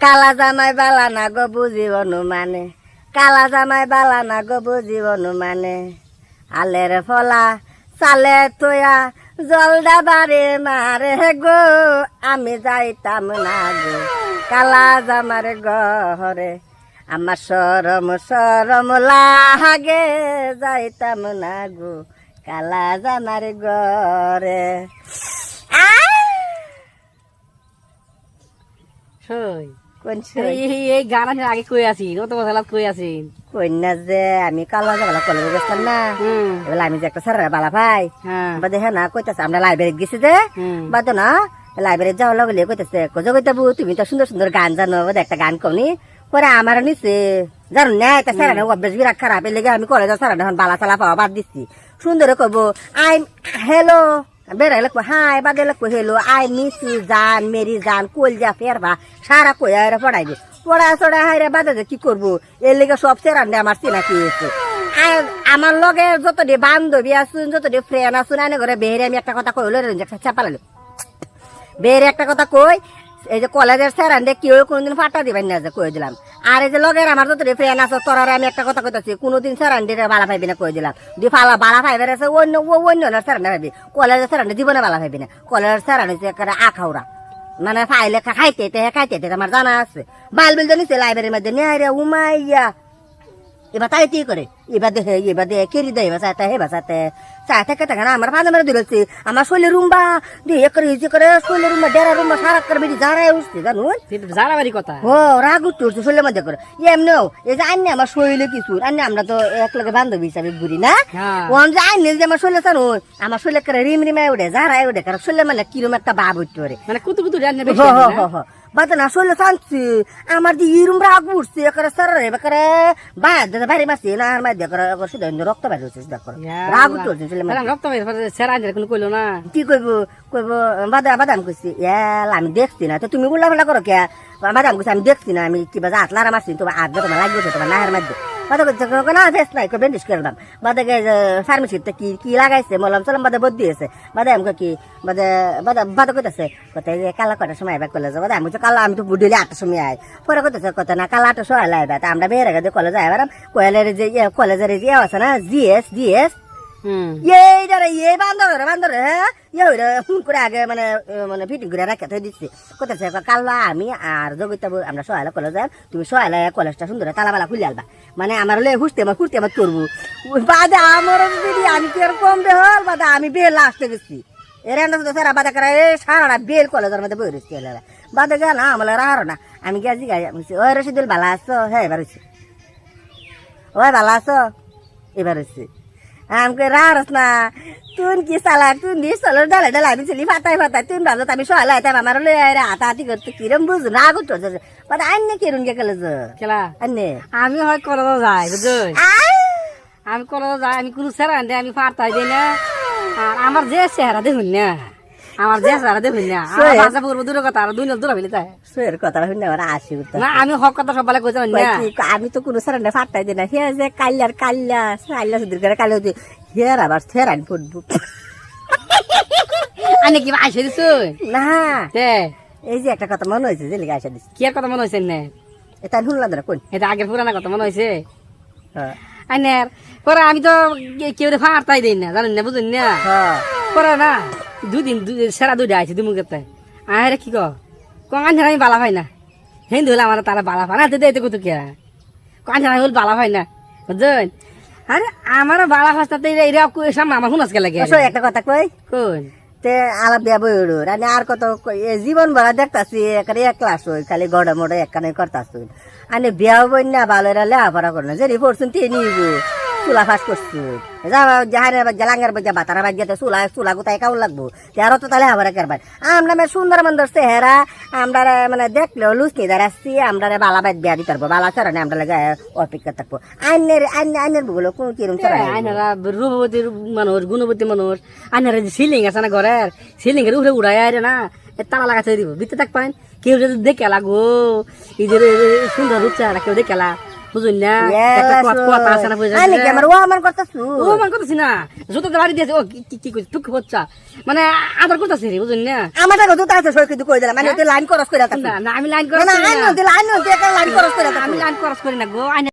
কালা জামাই বালা না গো বুঝিব মানে কালা জামাই বালা না গো বুঝিব মানে আলের ফলা চালে তোয়া জলদা বারে মারে গো, আমি যাইতাম না গো কালা জামার গহরে আমার সরম সরম লাগে, যাইতাম না গো কালা জামার গরে সই। কোন এই গান আগে কই আছি? কত বছর কই আছি? কন্যা যে আমি কালা জামালা কলেজে গেছিলাম না। এবার আমি যে একটা স্যার বালা ভাই হ্যাঁ। বা দেখে না কইতাছে আমরা লাইব্রেরি গেছি যে। হুম। বাদ না লাইব্রেরি যাওয়া লাগলে কইতাছে কোজো কইতাবু তুমি তো সুন্দর সুন্দর গান জানো একটা গান কওনি? পরে আমার নিছে জানো না এটা স্যার অভ্যাস বিরাট খারাপ এর লেগে আমি কলেজে স্যার এখন বালা চালা পাওয়া বাদ দিচ্ছি সুন্দর কব আই হ্যালো বেড়াই লাগবো হাই বাদে লাগবো হেলো আই মিস জান মেরি জান কল যা ফেরবা সারা কই আর পড়াইবে পড়া চড়া হাই রে বাদে যে কি করব এর লেগে সব সেরান্ডে আমার চিনাকি হয়েছে আমার লগে যত যতটি বান্ধবী আসুন যতটি ফ্রেন্ড আসুন আনে ঘরে বেহেরে আমি একটা কথা কইলো চাপালালো বেহেরে একটা কথা কই এই যে কলেজের স্যার আনতে কেউ কোনোদিন ফাটা দিবেন না যে কয়ে দিলাম। আর এই যে লগের আমার যতটি ফ্রেন্ড আছে, তোরারে আমি একটা কথা কইতাছি, কোনোদিন স্যার আনতে বালা পাইবি না কয়ে দিলাম। দি ফালা বালা পাইবে আছে অন্য ও অন্য স্যার না ভাবি কলেজের স্যার দিব জীবনে বালা পাইবি না। কলেজের স্যার আন্ডে একেবারে আখাউরা মানে ফাইলে খাইতে খাইতে তে আমার জানা আছে। বাল বিল জানিস লাইব্রেরির মধ্যে নিয়ে রে উমাইয়া। এবার তাই কি করে? এবার দেখে এবার দেখে কেরি দেয় এবার চাইতে হেবা চাইতে চাইতে কেটে না আমার ফাঁদে মেরে দিলেছি আমার শৈলের রুম্বা দিয়ে করে ইজি করে শৈলের রুম্বা ডেরা রুম্বা সারা করে বেরিয়ে যারাই উঠছে জানুন। জানাবারি কথা। ও রাগ উঠতে উঠছে শৈলের মধ্যে করে। এমনিও এই যে আন্নে আমার শৈলে কিছু আন্নে আমরা তো এক লগে বান্ধবী হিসাবে ঘুরি না? হ্যাঁ। ও আমি যে আন্নে যে আমার শৈলে জানো আমার শৈলে করে রিম রিমায় উঠে যারাই উঠে কারণ শৈলে মানে কিরম একটা ভাব উঠতে পারে। মানে কুতু কুতু জানলে বাদ না শৈলে শান্তি। আমার যে ইরুম রাগ উঠছে একারে সারা রে বেকারে বাইরে দাদা বাইরে মাসি না আর মাঝে করে শুধু রক্ত স্যার আনলে কোনো কইলো না। কি কইব কইব বাদা বাদাম কইছি ইয়াল আমি দেখছি না। তো তুমি উল্লা ফাল্লা করো কে? বাদাম কইছি আমি দেখছি না আমি কিবা যা আতলারা মারছি তোমার আগ তোমার লাগবে তোমার নাহের মধ্যে বাদা না ফেস নাই ব্যান্ডেজ করে দাম বাদা ফার্মেসিতে কি কি লাগাইছে? মলম চলম বাদে বদ দিয়েছে বাদে আমাকে কি বাদে বাদে বাদে কইতাছে কথা যে কালা কটার সময় আইবা কলেজ বাদে আমি তো কালা, আমি তো বুডিলে আটটার সময় আই। পরে কইতাছে কথা না, কালা আটটার সময় লাইবা তা আমরা বেড়ে গেছে কলেজে আইবার। কলেজের যে কলেজের যে আছে না জিএস জিএস এই দাঁড়া এই বান্দর বান্দর ইয়ে হইরে ফোন করে আগে মানে মানে ফিটিং করে রাখতে থই দিচ্ছি কোথাছে কাল্লা, আমি আর জগিতা আমরা সহায়লা কলেজ যাই। তুমি সহায়লা কলেজটা সুন্দর তালাবালা খুলে আলবা। মানে আমার লে হুসতে আমার কুর্তি আমার করব। বাদে আমার দিদি আমি কি আর কম দে হল বাদে আমি বেল আসতে গেছি। এর এন্ড তো সারা বাদে করে সারা বেল কলেজের মধ্যে বই রয়েছে বাদে গেল আমার রাহারো না। আমি গেছি গাই ওই রশিদুল ভালো আছো হ্যাঁ এবার হয়েছে ওই ভালো আছো, এবার হয়েছে আমাকে রাস না তুন কি সালা তুন দি সলর ডালে ডালে আমি ছিলি ফাটাই ফাটাই তুন ভালো আমি সহায় তাই আমার লই আরে হাতা হাতি করতে কিরম বুঝ না গুটো বাদ আন্নে কিরম কে কলেজ খেলা আইনে আমি হয় কলেজ যাই বুঝলি আমি কলেজ যাই আমি কোনো স্যার আনতে আমি ফারতাই দিই না আর আমার যে চেহারা দেখুন না আমার যে চেহারা দেখুন না আমার ভাষা পূর্ব দূরের কথা আর দুই দূর হইলে তাই। সুয়ের কথা আসি না আমি হক কথা পারি না। আমি তো কোনো সারান্ডে ফাটাই দিই না। হে যে কাল্লার কাল্লা কাল্লা সুদীর করে কাল্লা হচ্ছে হের আবার ফুটবো আনে কি আইসে দিছ? না। তে। এই যে একটা কথা মনে হয়েছে যে লিখে আসা কি আর কথা মনে হয়েছে না? এটা শুনলাম না কোন এটা আগের পুরানা কথা মনে হয়েছে। হ্যাঁ। আইনের পরে আমি তো কেউ ফারতাই দিই না জানেন না বুঝুন না? হ্যাঁ। পরে না দুদিন সেরা দুইটা আইছে দুমুখেতে আরে কি কো? কান ছাড়া আমি বালা পাই না। হিন্দু হলে আমার তারা বালা পায় না তো দেয় কত কে কান ছাড়া হল বালা পাই না বুঝছেন? আরে আমার বালা ফাস্তাতে এরা সামনে আমার শুনাস কে লাগে। একটা কথা কই। কোন? তে আলাপ দিয়া বই উড়ুর আর আর কত জীবন ভরা দেখতাছি একারে এক ক্লাস হই খালি গড়ে মোড়ে একখানে করতাছি আনে বিয়াও বই না ভালো লেখাপড়া করে না যে পড়ছুন তে নিব। চুলা ফাঁস করছু। যা যাহারে জালাঙ্গার বাজা বাতারা বাজাতে চুলা চুলা কোথায় কাউন লাগবো। তেরো তো তাহলে আবার করবার। আমরা মানে সুন্দর মন্দর চেহারা আমরা মানে দেখলেও লুচনি দাঁড়াচ্ছি আমরা বালা বাইত বিয়া দিতে পারব বালা চরণে আমরা লাগে অপেক্ষা থাকব। আইনের আইন আইনের বগুলো কোন কিরম আইনারা রূপবতী মানুষ গুণবতী মানুষ আইনারা যে সিলিং আছে না ঘরের সিলিং এর উঠে উড়াই আরে না তালা লাগাতে দিব ভিতরে থাক পাইন কেউ যদি দেখে লাগো এই যে সুন্দর রূপ চেহারা কেউ দেখে বুঝুন একটা কথা- আছে না বুঝা আই নাকি আমার ও আমার করতেছু ও করতেছি না। যত বাড়ি দিয়েছে ও কি কি করছে টুক হচ্ছা। মানে আদর করতেছে রে বুঝুন না? আমার টাকা তো আছে সই কিন্তু কই দিলাম। মানে লাইন খরচ করে না না আমি লাইন না করছি না। আইন লাইন একটা লাইন খরচ করে আমি লাইন খরচ করি না গো।